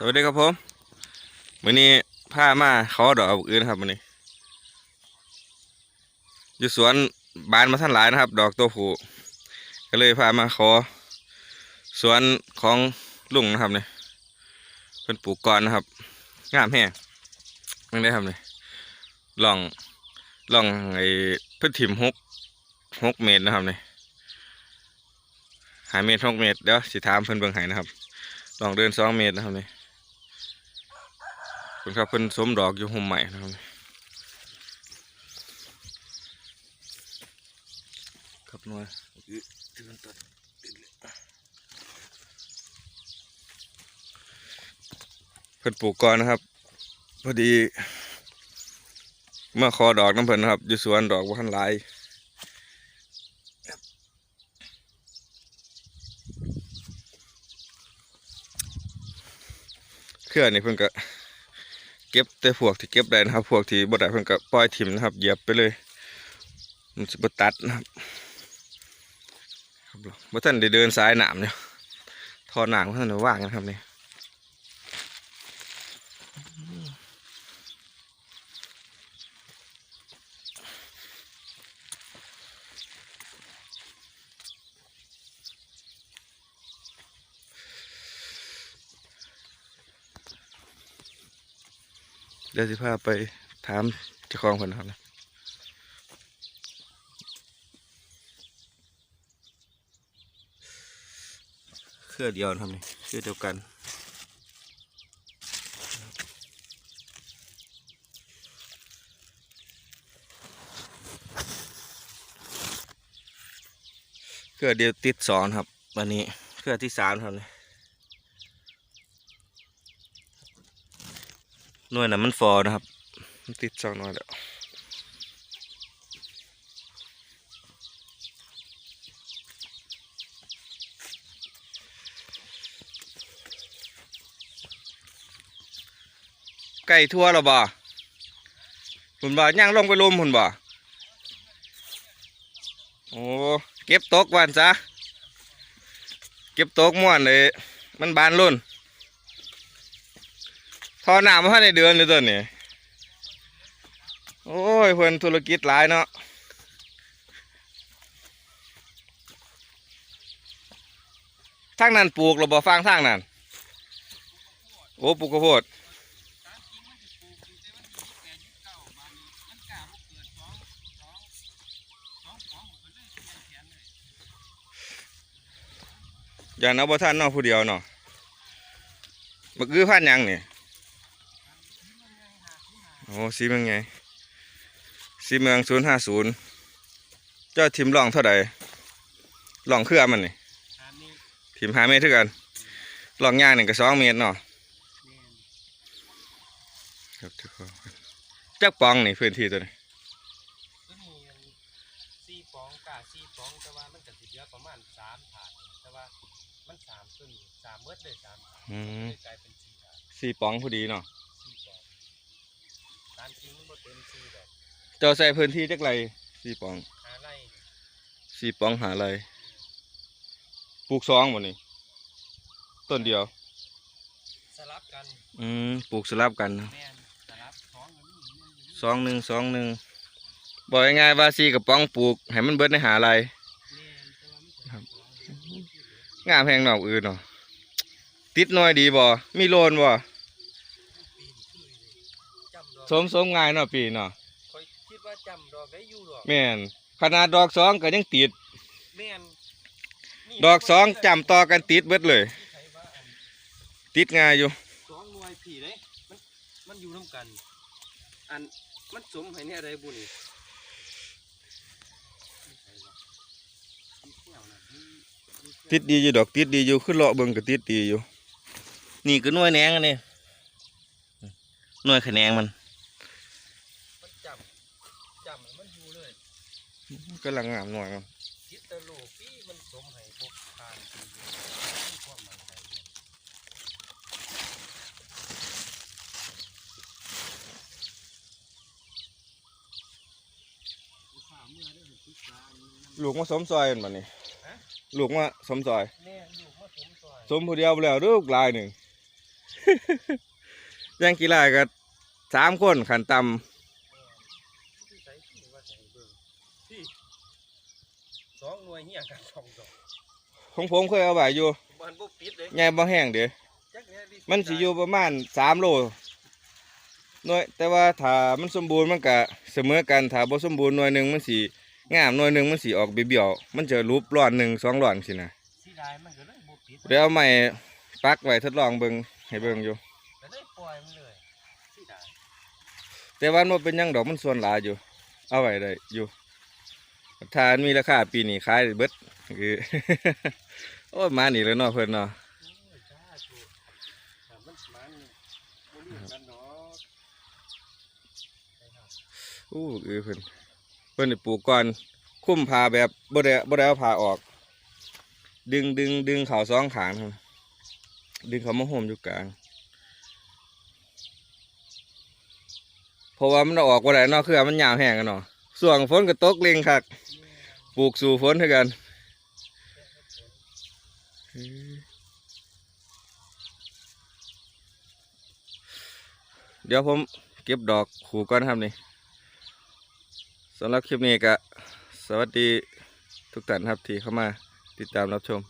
สวัสดีครับผมวันนี้พามาเขาดอกอื่นครับวันนี้อยู่สวนบานมาท่านหลายนะครับ ดอกตัวผู้ก็เลยพามาขอ สวนของลุงนะครับเนี่ยเป็นปลูกก่อนนะครับงามแห้งยังได้ครับเนี่ยลองลองไอ้พื่อถิ่มหกหกเมตรนะครับเนี่ยหาเมตรหกเมตรเดี๋ยวสิถามเพิ่นเบิ่งให้นะครับลองเดินสองเมตรนะครับนี่ คุณครับเพิ่นสมดอกอยู่ห่มใหม่นะครับครับหน่อยอื้อเดินตัดเลยเพิ่นปลูกก่อนนะครับ พอดีเมื่อคอดอกน้ำเพิ่นนะครับอยู่สวนดอกว่าทันหลายเครื่อนี่เพิ่นก็ เก็บแต่พวกที่เก็บได้นะครับ พวกที่บ่ได้เพิ่นก็ปล่อยถิ่มนะครับเหยียบไปเลย มันจะบ่ตัดนะครับครับบ่ทันได้เดินสายหนามเนี่ยทอหนังบ่ทันได้ว่างนะครับนี่ ดี๋ยวสิพาไปถามเจ้าของเพิ่นนะครับนะเครือเดียวนะครับนี่เครือเดียวกันเครือเดียวติดสองครับวันนี้เครือที่สามครับนี่ หน่วยนั้นมันฟอนะครับ ติดสองหน่วยแล้วไก่ทั่วแล้วบ่คุณบ่ย่างลงไปลุมคุณบ่โอ้เก็บตกวันซะ เก็บตกม่วนเลย มันบานรุ่น ทอหนามาในเดือนเลยตัวนี้โอ้ยเพื่อนธุรกิจหลายเนาะทางนั้นปลูกเราบ่ฟังทางนั้นโอ้ปลูกข้าวโพดอย่างนั้นบ่ท่านนาะผู้เดียวเนาะบักอื้อพันยังนี่ โอ้สีเมืองไงสีเมืองศูนย์ห้าศูนย์เจ้าทิมลองเท่าใดลองเครือมันนี่ทิมห้าเมตรเท่ากันลองย่างหนึ่งกับสองเมตรเนาะครับทุกคนจักปองนี่พื้นที่ตัวนี้ก็มีสี่ฟองกาสี่ฟองแต่ว่ามันก็สิเหลือประมาณสามถาดแต่ว่ามันสามตัวนี้สามเมื่อเลยสามถาดอืมเลยกลายเป็นสี่ถาดสี่ปองพอดีเนาะสี่ฟอง ตามจริงมันบ่เต็มสี่ดอกเจ้าใส่พื้นที่จักไรสี่ปองหาไร่สี่ปองหาไรปลูกสองหมดนี่ต้นเดียว สลับกันอืมปลูกสลับกันนะแม่นสลับท้องกันนี่มันอยู่สองหนึ่งสองหนึ่งบอกง่ายๆว่าสี่กับปองปลูกให้มันเบิดในหาไรแม่นแต่ว่ามันสลับท้องกันนี่งามแพงดอกอื่นเนาะติดหน้อยดีบ่มีโลนบ่ ปีนี้คือเลยจำดอก สมสมง่ายเนาะปีเนาะคอยคิดว่าจำดอกได้อยู่ดอกแม่นขนาดดอกสองก็ยังติด แม่นนี่ดอกสองจำต่อกันติดเบิดเลยที่ใครว่าอันติดง่ายอยู่ สองหน่วยผีเลยมันมันอยู่น้ำกัน อันมันสมให้เนี่ยอะไรบุนี่ติดดีอยู่ดอกติดดีอยู่ขึ้นเลาะเบิ่งก็ติดดีอยู่ นี่ก็หน่วยแหนงอันนี้ หน่วยขะแนงมันมันจำจำให้มันอยู่เลยกำลังงามหน่อยมันคิดแตะลูกพี่มันสมให้พวกทานกินมีความมั่นใจเนี่ยลูกค้าเมื่อได้เห็นทุกร้านนี่มันลูกมาสมซอยมันบัดนี้ฮะลูกมาสมซอยแม่ลูกมาสมซอย สมผู้เดียวบ่แล้วลูกหลายหนึ่ง ย่างกีฬาก็สามคนขันต่ที่ใส่ที่ว่าใส่เบิ่งที่สองหน่วยเหี้ยกันสองดอกำของผมเคยเอาไว้อยู่มันบ่ปิดเลยใหญ่บ่แห้งเด้จักแน่ดิมันสิอยู่ประมาณสามโลหน่วยแต่ว่าถ้ามันสมบูรณ์มันก็เสมอกันถ้าบ่สมบูรณ์หน่วยหนึ่งมันสิงามหน่วยหนึ่งมันสิออกเบี้ยวๆมันจะรูปร้อนหนึ่งสองร้อนสินะสีดายมันก็เลยบ่ปิดเดี๋ยวเอาไม้ปักไว้ทดลองเบิ่งให้เบิ่งอยู่ก็ เลยปล่อยมันเลยสีดายแต่ว่ามันเป็นหยังดอกมันส่วนหลายอยู่ เอาไว้ได้อยู่ถ้ามันมีราคาปีนี้ขายได้เบิดคือ โอ้ยมาหนี่แล้วเนาะเพิ่นเนาะโอ้ยจ้าถูกแต่มันมันบ่มีกันเนาะอู้เออเพิ่นเพิ่นได้ปลูกก่อนคุ้มผ้าแบบบ่ได้บ่ได้เอาผ้าออก ดึงดึงดึงเขาสองขางครับดึงเขามาห่มอยู่กลาง เพราะว่ามันอออกบ่ได้เนาะคือมันยาวแห้งกันเนาะส่วงฝนก็ตกเล็งคักปลูกสู่ฝนเท่ากันเออเดี๋ยวผมเก็บดอกขู่ก่อนครับนี่สำหรับคลิปนี้ก็สวัสดีทุกท่านครับที่เข้ามาติดตามรับชม